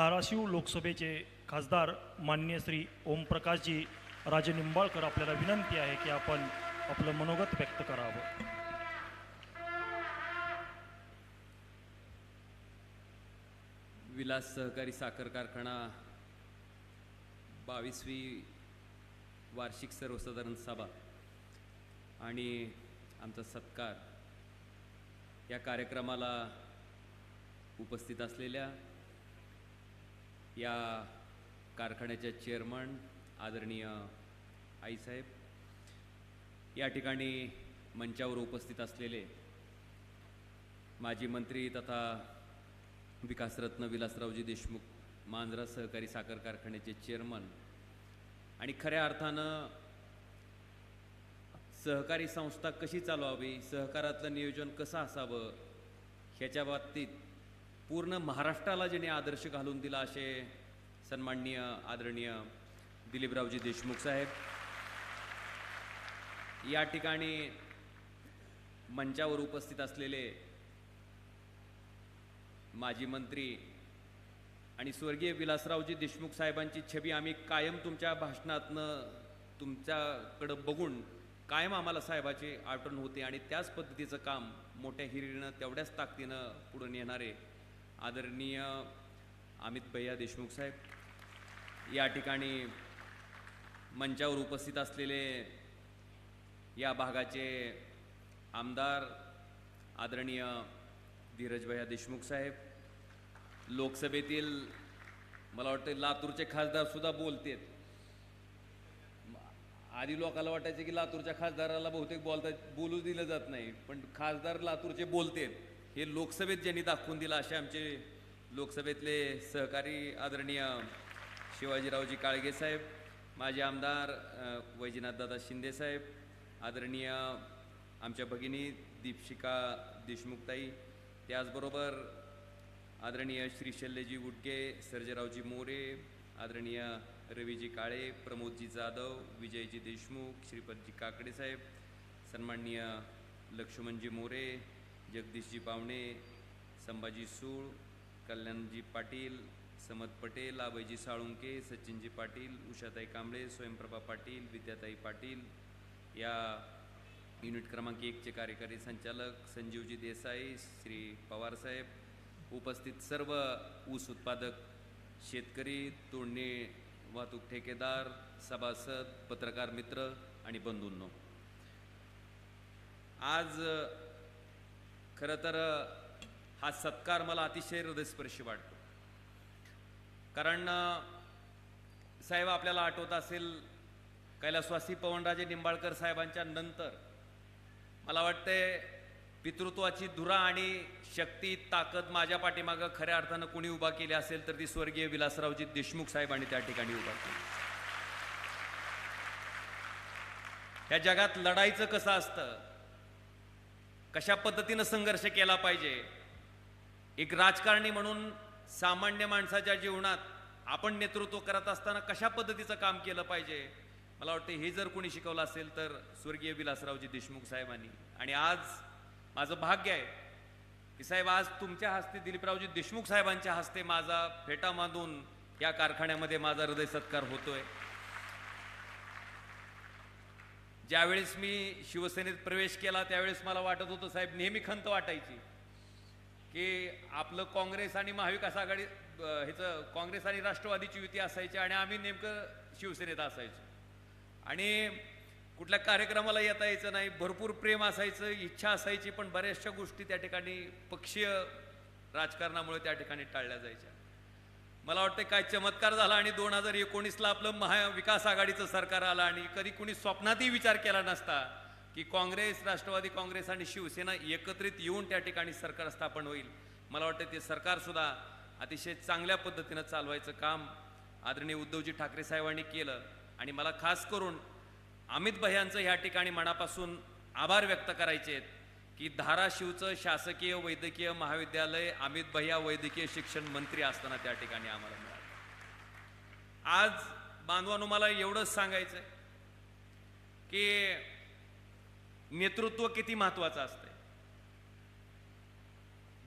धाराशिव लोकसभेचे खासदार मान्य श्री ओमप्रकाशजी राजे निंबाळकर आपल्याला विनंती आहे की आपण आपलं मनोगत व्यक्त करावं. विलास सहकारी साखर कारखाना बावीसवी वार्षिक सर्वसाधारण सभा आणि आमचा सत्कार या कार्यक्रमाला उपस्थित असलेल्या या कारखान्याच्या चेअरमन आदरणीय आईसाहेब या ठिकाणी मंचावर उपस्थित असलेले माजी मंत्री तथा विकासरत्न विलासरावजी देशमुख मांजरा सहकारी साखर कारखान्याचे चेअरमन आणि खऱ्या अर्थानं सहकारी संस्था कशी चालवावी सहकारातलं नियोजन कसं असावं ह्याच्या बाबतीत पूर्ण महाराष्ट्राला ज्याने आदर्श घालून दिला असे सन्माननीय आदरणीय दिलीपरावजी देशमुख साहेब. या ठिकाणी मंचावर उपस्थित असलेले माजी मंत्री आणि स्वर्गीय विलासरावजी देशमुख साहेबांची छबी आम्ही कायम तुमच्या भाषणातनं तुमच्याकडं बघून कायम आम्हाला साहेबाची आठवण होते आणि त्याच पद्धतीचं काम मोठ्या हिरीनं तेवढ्याच ताकदीनं पुढे नेणारे आदरणीय अमित भैया देशमुख साहेब या ठिकाणी मंचावर उपस्थित असलेले या भागाचे आमदार आदरणीय धीरजभैया देशमुख साहेब लोकसभेतील मला वाटतं लातूरचे खासदार सुद्धा बोलतेत. आधी लोकांना वाटायचं की लातूरच्या खासदाराला बहुतेक बोलता बोलू दिलं जात नाही पण खासदार लातूरचे बोलतेत. हे लोकसभेत ज्यांनी दाखवून दिलं असे आमचे लोकसभेतले सहकारी आदरणीय शिवाजीरावजी काळगे साहेब माजी आमदार अ, वैजनाथदादा शिंदे साहेब आदरणीय आमच्या भगिनी दीपशिका देशमुखताई त्याचबरोबर आदरणीय श्री शल्यजी उडके सर्जेरावजी मोरे आदरणीय रवीजी काळे प्रमोदजी जाधव विजयजी देशमुख श्रीपदजी काकडे साहेब सन्माननीय लक्ष्मणजी मोरे जगदीशजी पावणे संभाजी सूळ कल्याणजी पाटील समत पटेल आबाईजी साळुंके सचिनजी पाटील उषाताई कांबळे स्वयंप्रभा पाटील विद्याताई पाटील. या युनिट क्रमांक एकचे कार्यकारी संचालक संजीवजी देसाई श्री पवारसाहेब उपस्थित सर्व ऊस उत्पादक शेतकरी तोडणी वाहतूक ठेकेदार सभासद पत्रकार मित्र आणि बंधूंनो. आज खरं तर हा सत्कार मला अतिशय हृदयस्पर्शी वाटतो. कारण साहेब आपल्याला आठवत असेल कैलासवासी पवनराजे निंबाळकर साहेबांच्या नंतर मला वाटते पितृत्वाची धुरा आणि शक्ती ताकद माझ्या पाठीमागं खऱ्या अर्थानं कोणी उभा केली असेल तर ती स्वर्गीय विलासरावजी देशमुख साहेबांनी त्या ठिकाणी उभा केली. ह्या जगात लढाईचं कसं असतं कशा पद्धतीनं संघर्ष केला पाहिजे? एक राजकारणी म्हणून सामान्य माणसाच्या जीवनात आपण नेतृत्व करत असताना कशा पद्धतीचं काम केलं पाहिजे? मला वाटतं हे जर कोणी शिकवलं असेल तर स्वर्गीय विलासरावजी देशमुख साहेबांनी. आणि आज माझं भाग्य आहे की साहेब आज तुमच्या हस्ते दिलीपरावजी देशमुख साहेबांच्या हस्ते माझा फेटा बांधून या कारखान्यामध्ये माझा हृदय सत्कार होतोय. ज्यावेळेस मी शिवसेनेत प्रवेश केला त्यावेळेस मला वाटत होतं साहेब नेहमी खंत वाटायची. की आपलं काँग्रेस आणि महाविकास आघाडी ह्याचं काँग्रेस आणि राष्ट्रवादीची युती असायची आणि आम्ही नेमकं शिवसेनेत असायचो. आणि कुठल्या कार्यक्रमाला येता यायचं नाही भरपूर प्रेम असायचं इच्छा असायची पण बऱ्याचशा गोष्टी त्या ठिकाणी पक्षीय राजकारणामुळे त्या ठिकाणी टाळल्या जायच्या. मला वाटतं काय चमत्कार झाला आणि दोन हजार एकोणीसला आपलं महाविकास आघाडीचं सरकार आलं आणि कधी कुणी स्वप्नातही विचार केला नसता की काँग्रेस राष्ट्रवादी काँग्रेस आणि शिवसेना एकत्रित येऊन त्या ठिकाणी सरकार स्थापन होईल. मला वाटतं ते सरकारसुद्धा अतिशय चांगल्या पद्धतीनं चालवायचं काम आदरणीय उद्धवजी ठाकरे साहेबांनी केलं. आणि मला खास करून अमित भैयांचं ह्या ठिकाणी मनापासून आभार व्यक्त करायचे आहेत. की धाराशिवचं शासकीय वैद्यकीय महाविद्यालय अमित भैया वैद्यकीय शिक्षण मंत्री असताना त्या ठिकाणी आम्हाला मिळालं. आज बांधवांनो मला एवढंच सांगायचं की नेतृत्व किती महत्वाचं असतंय.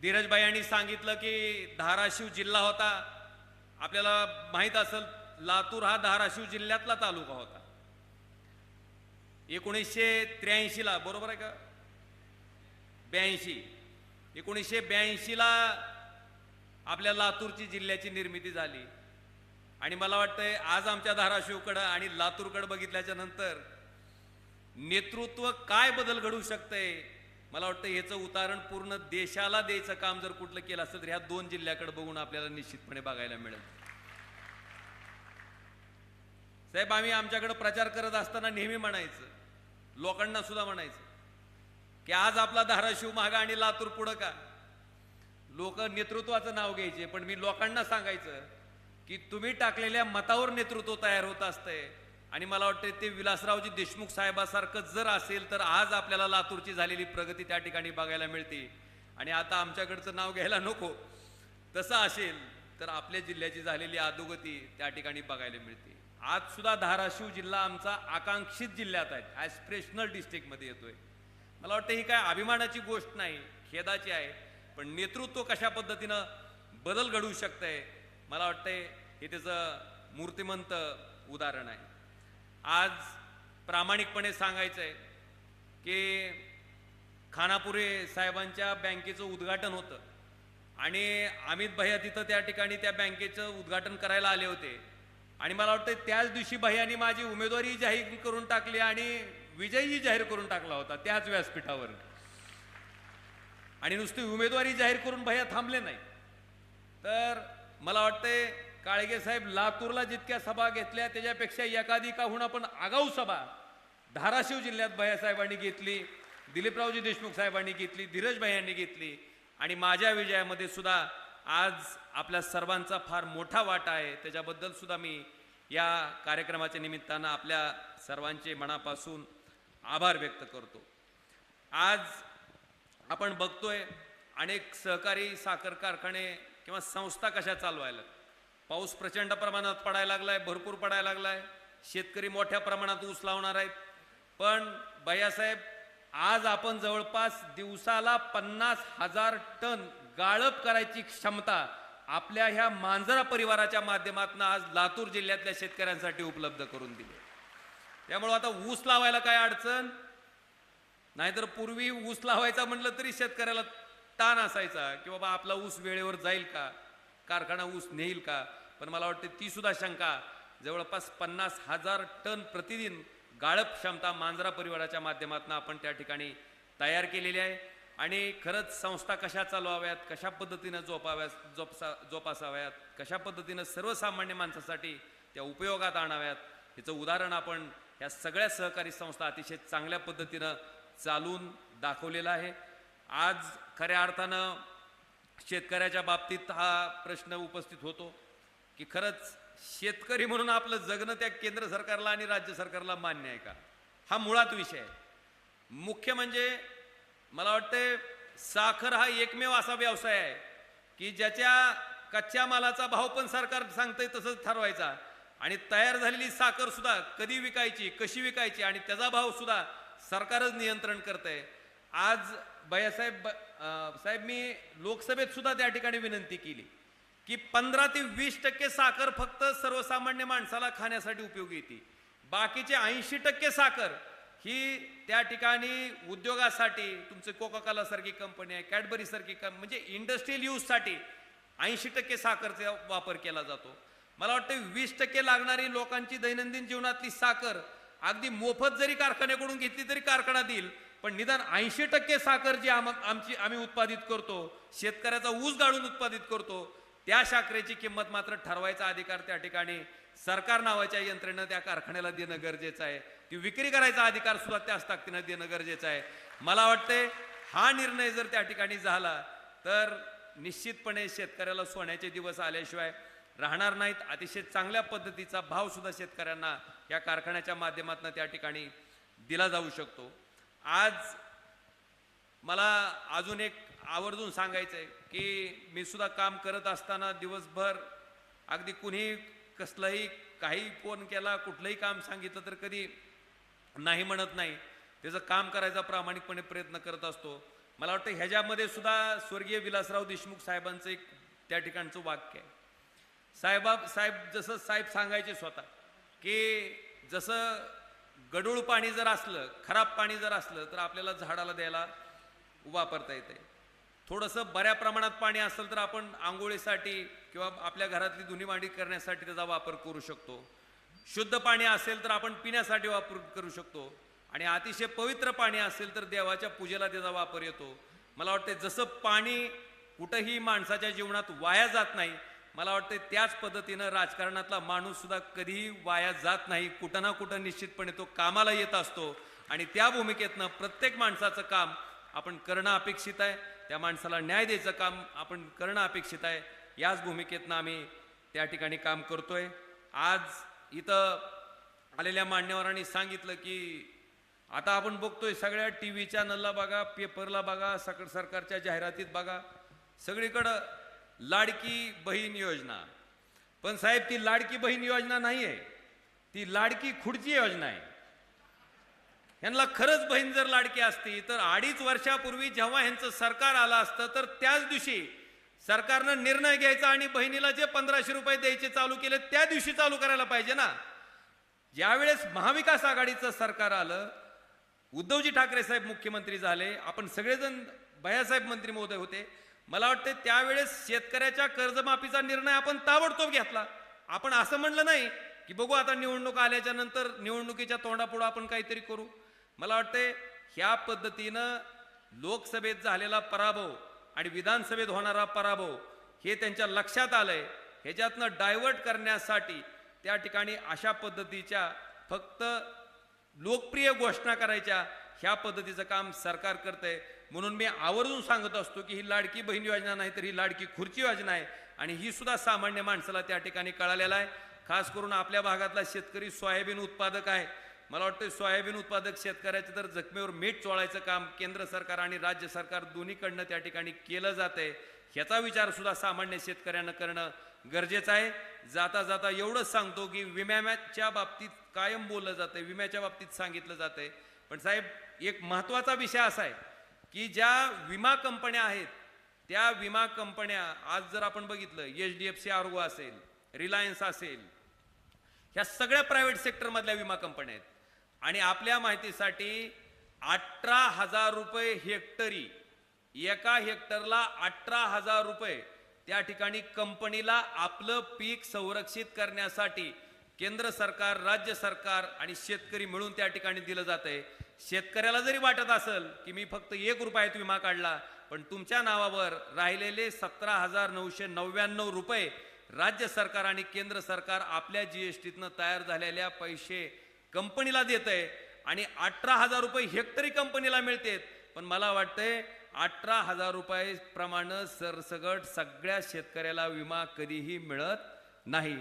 धीरजभाई यांनी सांगितलं की धाराशिव जिल्हा होता. आपल्याला माहीत असेल लातूर हा धाराशिव जिल्ह्यातला तालुका होता. एकोणीसशे त्र्याऐंशीला बरोबर आहे का? ब्याऐंशी. एकोणीसशे ब्याऐंशीला आपल्या लातूरची जिल्ह्याची निर्मिती झाली. आणि मला वाटतंय आज आमच्या धाराशिवकडं आणि लातूरकडं बघितल्याच्या नंतर नेतृत्व काय बदल घडू शकतंय मला वाटतं ह्याचं उदाहरण पूर्ण देशाला द्यायचं काम जर कुठलं केलं असेल तर ह्या दोन जिल्ह्याकडे बघून आपल्याला निश्चितपणे बघायला मिळेल. साहेब आम्ही आमच्याकडे प्रचार करत असताना नेहमी म्हणायचं लोकांना सुद्धा म्हणायचं की आज आपला धाराशिव मागा आणि लातूर पुढं का? लोक नेतृत्वाचं नाव घ्यायचे पण मी लोकांना सांगायचं की तुम्ही टाकलेल्या मतावर नेतृत्व तयार होत असतंय. आणि मला वाटतं ते विलासरावजी देशमुख साहेबासारखं जर असेल तर आज आपल्याला लातूरची झालेली प्रगती त्या ठिकाणी बघायला मिळते. आणि आता आमच्याकडचं नाव घ्यायला नको. तसं असेल तर आपल्या जिल्ह्याची झालेली अधोगती त्या ठिकाणी बघायला मिळते. आज सुद्धा धाराशिव जिल्हा आमचा आकांक्षित जिल्ह्यात आहे. ॲस्पिरेशनल डिस्ट्रिक्टमध्ये येतोय. मला वाटतं ही काय अभिमानाची गोष्ट नाही खेदाची आहे पण नेतृत्व कशा पद्धतीनं बदल घडवू शकतंय मला वाटतंय हे त्याचं मूर्तिमंत उदाहरण आहे. आज प्रामाणिकपणे सांगायचं आहे की खानापुरे साहेबांच्या बँकेचं उद्घाटन होतं आणि अमित भैया तिथं त्या ठिकाणी त्या बँकेचं उद्घाटन करायला आले होते. आणि मला वाटतं त्याच दिवशी भैयानी माझी उमेदवारी जाहीर करून टाकली आणि विजयी जाहीर करून टाकला होता त्याच व्यासपीठावर आणि नुसती उमेदवारी जाहीर करून भैया थांबले नाही. तर मला वाटतंय काळगे साहेब लातूरला जितक्या सभा घेतल्या त्याच्यापेक्षा एखादी काहून आपण आगाऊ सभा धाराशिव जिल्ह्यात भैयासाहेबांनी घेतली दिलीपरावजी देशमुख साहेबांनी घेतली धीरज भाई घेतली आणि माझ्या विजयामध्ये सुद्धा आज आपल्या सर्वांचा फार मोठा वाटा आहे. त्याच्याबद्दल सुद्धा मी या कार्यक्रमाच्या निमित्तानं आपल्या सर्वांचे मनापासून आभार व्यक्त करतो. आज आपण बघतोय अनेक सहकारी साखर कारखाने किंवा संस्था कशा चालवायला. पाऊस प्रचंड प्रमाणात पडायला लागलाय भरपूर पडायला लागलाय. शेतकरी मोठ्या प्रमाणात ऊस लावणार आहेत. पण भैयासाहेब आज आपण जवळपास दिवसाला पन्नास हजार टन गाळप करायची क्षमता आपल्या ह्या मांजरा परिवाराच्या माध्यमातून आज लातूर जिल्ह्यातल्या शेतकऱ्यांसाठी उपलब्ध करून दिली. त्यामुळं आता ऊस लावायला काय अडचण? नाहीतर पूर्वी ऊस लावायचा म्हटलं तरी शेतकऱ्याला ताण असायचा की बाबा आपला ऊस वेळेवर जाईल का? कारखाना ऊस नेईल का? पण मला वाटते ती सुद्धा शंका. जवळपास पन्नास हजार टन प्रतिदिन गाळप क्षमता मांजरा परिवाराच्या माध्यमातून आपण त्या ठिकाणी तयार केलेली आहे. आणि खरंच संस्था कशा चालवाव्यात कशा पद्धतीनं जोपाव्यात जोपसा जोपासाव्यात कशा पद्धतीनं सर्वसामान्य माणसासाठी त्या उपयोगात आणाव्यात याचं उदाहरण आपण ह्या सगळ्या सहकारी संस्था अतिशय चांगल्या पद्धतीनं चालून दाखवलेला आहे. आज खऱ्या अर्थानं शेतकऱ्याच्या बाबतीत हा प्रश्न उपस्थित होतो की खरंच शेतकरी म्हणून आपलं जगणं त्या केंद्र सरकारला आणि राज्य सरकारला मान्य आहे का? हा मुळात विषय आहे. मुख्य म्हणजे मला वाटते साखर हा एकमेव असा व्यवसाय आहे की ज्याच्या कच्च्या मालाचा भाव पण सरकार सांगतंय तसंच ठरवायचा. आणि तयार झालेली साखर सुद्धा कधी विकायची कशी विकायची आणि त्याचा भाव सुद्धा सरकारच नियंत्रण करतंय. आज भैयासाहेब ब- साहेब मी लोकसभेत सुद्धा त्या ठिकाणी विनंती केली की पंधरा ते वीस टक्के साखर फक्त सर्वसामान्य माणसाला खाण्यासाठी उपयोगी येते. बाकीचे ऐंशी टक्के साखर ही त्या ठिकाणी उद्योगासाठी तुमचे कोका सारखी कंपनी आहे कॅडबरी सारखी कं म्हणजे इंडस्ट्रियल यूजसाठी ऐंशी टक्के साखरचा वापर केला जातो. मला वाटतं वीस टक्के लागणारी लोकांची दैनंदिन जीवनातली साखर अगदी मोफत जरी कारखान्याकडून घेतली तरी कारखाना देईल पण निदान ऐंशी टक्के साखर जी आम आमची आम्ही उत्पादित करतो शेतकऱ्याचा ऊस गाळून उत्पादित करतो त्या साखरेची किंमत मात्र ठरवायचा अधिकार त्या ठिकाणी सरकार नावाच्या यंत्रणेनं त्या कारखान्याला देणं गरजेचं आहे. ती विक्री करायचा अधिकार सुद्धा त्याच ताकदीनं देणं गरजेचं आहे. मला वाटते हा निर्णय जर त्या ठिकाणी झाला तर निश्चितपणे शेतकऱ्याला सोन्याचे दिवस आल्याशिवाय राहणार नाहीत. अतिशय चांगल्या पद्धतीचा भावसुद्धा शेतकऱ्यांना या कारखान्याच्या माध्यमातून त्या ठिकाणी दिला जाऊ शकतो. आज मला अजून एक आवर्जून सांगायचं आहे की मी सुद्धा काम करत असताना दिवसभर अगदी कुणी कसलंही काही फोन केला कुठलंही काम सांगितलं तर कधी नाही म्हणत नाही. त्याचं काम करायचा प्रामाणिकपणे प्रयत्न करत असतो. मला वाटतं ह्याच्यामध्ये सुद्धा स्वर्गीय विलासराव देशमुख साहेबांचं एक त्या ठिकाणचं वाक्य आहे. साहेबा साहेब जसं साहेब सांगायचे स्वतः की जसं गडूळ पाणी जर असलं खराब पाणी जर असलं तर आपल्याला झाडाला द्यायला वापरता येते थोडंसं बऱ्या प्रमाणात पाणी असेल तर आपण आंघोळीसाठी किंवा आपल्या घरातली धुणी मांडी करण्यासाठी त्याचा वापर करू शकतो. शुद्ध पाणी असेल तर आपण पिण्यासाठी वापर करू शकतो. आणि अतिशय पवित्र पाणी असेल तर देवाच्या पूजेला त्याचा वापर येतो. मला वाटते जसं पाणी कुठंही माणसाच्या जीवनात वाया जात नाही मला वाटतं त्याच पद्धतीनं राजकारणातला माणूससुद्धा कधीही वाया जात नाही. कुठं ना कुठं निश्चितपणे तो कामाला येत असतो. आणि त्या भूमिकेतनं प्रत्येक माणसाचं काम आपण करणं अपेक्षित आहे. त्या माणसाला न्याय द्यायचं काम आपण करणं अपेक्षित आहे. याच भूमिकेतनं आम्ही त्या ठिकाणी काम करतोय. आज इथं आलेल्या मान्यवरांनी सांगितलं की आता आपण बघतोय सगळ्या टी व्ही चॅनलला बघा पेपरला बघा सक सरकारच्या जाहिरातीत बघा. सगळीकडं लाडकी बहीण योजना. पण साहेब ती लाडकी बहीण योजना नाही आहे ती लाडकी खुर्ची योजना आहे. यांना खरंच बहीण जर लाडकी असती तर अडीच वर्षापूर्वी जेव्हा ह्यांचं सरकार आलं असतं तर त्याच दिवशी सरकारनं निर्णय घ्यायचा आणि बहिणीला जे पंधराशे रुपये द्यायचे चालू केले त्या दिवशी चालू करायला पाहिजे ना. ज्यावेळेस महाविकास आघाडीचं सरकार आलं उद्धवजी ठाकरे साहेब मुख्यमंत्री झाले आपण सगळेजण बयासाहेब मंत्री महोदय होते मला वाटते त्यावेळेस शेतकऱ्याच्या कर्जमाफीचा निर्णय आपण ताबडतोब घेतला. आपण असं म्हणलं नाही की बघू आता निवडणूक आल्याच्यानंतर निवडणुकीच्या तोंडापुढं आपण काहीतरी करू. मला वाटते ह्या पद्धतीनं लोकसभेत झालेला पराभव आणि विधानसभेत होणारा पराभव हे त्यांच्या लक्षात आलंय. ह्याच्यातनं डायव्हर्ट करण्यासाठी त्या ठिकाणी अशा पद्धतीच्या फक्त लोकप्रिय घोषणा करायच्या ह्या पद्धतीचं काम सरकार करतंय. म्हणून मी आवर्जून सांगत असतो की ही लाडकी बहीण योजना नाही तर ही लाडकी खुर्ची योजना आहे. आणि ही सुद्धा सामान्य माणसाला त्या ठिकाणी कळालेला आहे. खास करून आपल्या भागातला शेतकरी सोयाबीन उत्पादक आहे. मला वाटतं सोयाबीन उत्पादक शेतकऱ्याचं तर जखमेवर मीठ चोळायचं काम केंद्र सरकार आणि राज्य सरकार दोन्हीकडनं त्या ठिकाणी केलं जातंय. ह्याचा विचारसुद्धा सामान्य शेतकऱ्यांना करणं गरजेचं आहे. जाता जाता एवढंच सांगतो की विम्याच्या बाबतीत कायम बोललं जातंय विम्याच्या बाबतीत सांगितलं जातंय. पण साहेब एक महत्त्वाचा विषय असा आहे की ज्या विमा कंपन्या आहेत त्या विमा कंपन्या आज जर आपण बघितलं H D F C ERGO असेल रिलायन्स असेल ह्या सगळ्या प्रायव्हेट सेक्टरमधल्या विमा कंपन्या आहेत. आणि आपल्या माहितीसाठी अठरा हजार रुपये हेक्टरी एका हेक्टरला अठरा हजार रुपये त्या ठिकाणी कंपनीला आपलं पीक संरक्षित करण्यासाठी केंद्र सरकार राज्य सरकार आणि शेतकरी मिळून त्या ठिकाणी दिलं जातंय. शेतकऱ्याला जरी वाटत असेल की मी फक्त एक रुपयात विमा काढला पण तुमच्या नावावर राहिलेले सतरा हजार नऊशे नव्याण्णव रुपये राज्य सरकार आणि केंद्र सरकार आपल्या जी एस टीतनं तयार झालेल्या पैसे कंपनीला देत आहे आणि अठरा हजार रुपये हेक्टरी कंपनीला मिळतेत. पण मला वाटतंय अठरा हजार रुपये प्रमाणे सरसगट सगळ्या शेतकऱ्याला विमा कधीही मिळत नाही.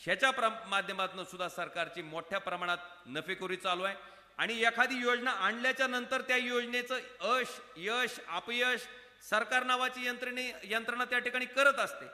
ह्याच्या प्र माध्यमातून सुद्धा सरकारची मोठ्या प्रमाणात नफेखोरी चालू आहे. आणि एखादी योजना आणल्याच्या नंतर त्या योजनेचं अश यश अपयश सरकार नावाची यंत्रणे यंत्रणा त्या ठिकाणी करत असते.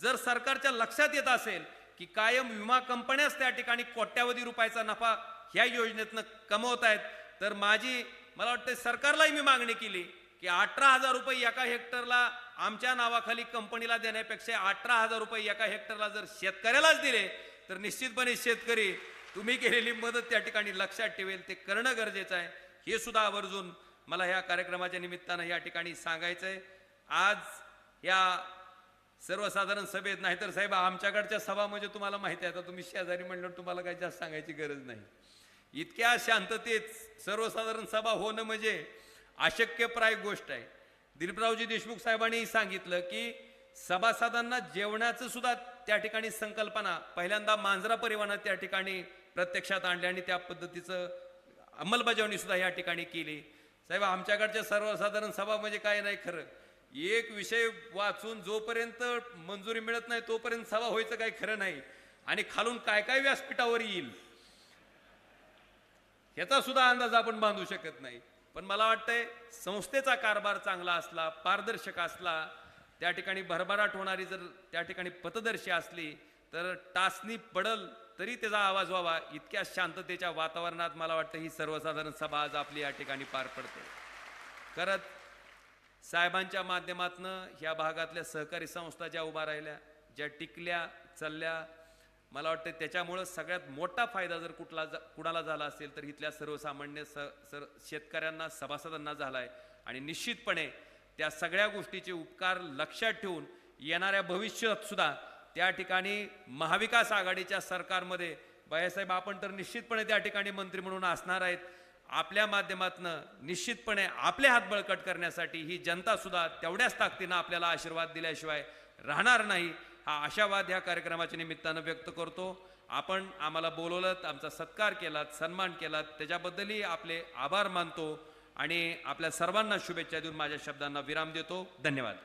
जर सरकारच्या लक्षात येत असेल की कायम विमा कंपन्याच त्या ठिकाणी कोट्यावधी रुपयाचा नफा ह्या योजनेतनं कमवत आहेत तर माझी मला वाटतं सरकारलाही मी मागणी केली की अठरा हजार रुपये एका हेक्टरला आमच्या नावाखाली कंपनीला देण्यापेक्षा अठरा हजार रुपये एका हेक्टरला जर शेतकऱ्यालाच दिले तर निश्चितपणे शेतकरी तुम्ही केलेली मदत त्या ठिकाणी लक्षात ठेवेल. ते करणं गरजेचं आहे. हे सुद्धा आवर्जून मला ह्या कार्यक्रमाच्या निमित्तानं या ठिकाणी सांगायचं आहे आज या सर्वसाधारण सभेत नाहीतर साहेब आमच्याकडच्या सभा म्हणजे तुम्हाला माहिती आहे. आता तुम्ही शेजारी म्हणल्यावर तुम्हाला काही जास्त सांगायची गरज नाही. इतक्या शांततेत सर्वसाधारण सभा होणं म्हणजे अशक्यप्राय गोष्ट आहे. दिलीपरावजी देशमुख साहेबांनी सांगितलं की सभासदांना जेवणाचं सुद्धा त्या ठिकाणी संकल्पना पहिल्यांदा मांजरा परिवहनात त्या ठिकाणी प्रत्यक्षात आणली आणि त्या पद्धतीचं अंमलबजावणी सुद्धा या ठिकाणी केली. साहेब आमच्याकडच्या सर्वसाधारण सभा म्हणजे काय नाही खरं. एक विषय वाचून जोपर्यंत मंजुरी मिळत नाही तोपर्यंत सभा व्हायचं काही खरं नाही. आणि खालून काय काय व्यासपीठावर येईल ह्याचा सुद्धा अंदाज आपण बांधू शकत नाही. पण मला वाटतंय संस्थेचा कारभार चांगला असला पारदर्शक असला त्या ठिकाणी भरभराट होणारी जर त्या ठिकाणी पथदर्शी असली तर टाचणी पडल तरी त्याचा आवाज व्हावा. इतक्या शांततेच्या वातावरणात मला वाटतं ही सर्वसाधारण सभा आज आपली या ठिकाणी पार पडते. करत साहेबांच्या माध्यमातनं ह्या भागातल्या सहकारी संस्था ज्या उभा राहिल्या ज्या टिकल्या चालल्या मला वाटतं त्याच्यामुळं सगळ्यात मोठा फायदा जर कुठला जा- कुणाला झाला असेल तर इथल्या सर्वसामान्य स सर शेतकऱ्यांना सभासदांना झाला आहे आणि निश्चितपणे त्या सगळ्या गोष्टीचे उपकार लक्षात ठेवून येणाऱ्या भविष्यात सुद्धा त्या ठिकाणी महाविकास आघाडीच्या सरकारमध्ये बायासाहेब आपण तर निश्चितपणे त्या ठिकाणी मंत्री म्हणून असणार आहेत. आपल्या माध्यमातनं निश्चितपणे आपले हात बळकट करण्यासाठी ही जनतासुद्धा तेवढ्याच ताकदीनं आपल्याला आशीर्वाद दिल्याशिवाय राहणार नाही. हा आशावाद ह्या कार्यक्रमाच्या निमित्तानं व्यक्त करतो. आपण आम्हाला बोलवलं आमचा सत्कार केलात सन्मान केलात. त्याच्याबद्दलही आपले आभार मानतो आणि आपल्या सर्वांना शुभेच्छा देऊन माझ्या शब्दांना विराम देतो. धन्यवाद.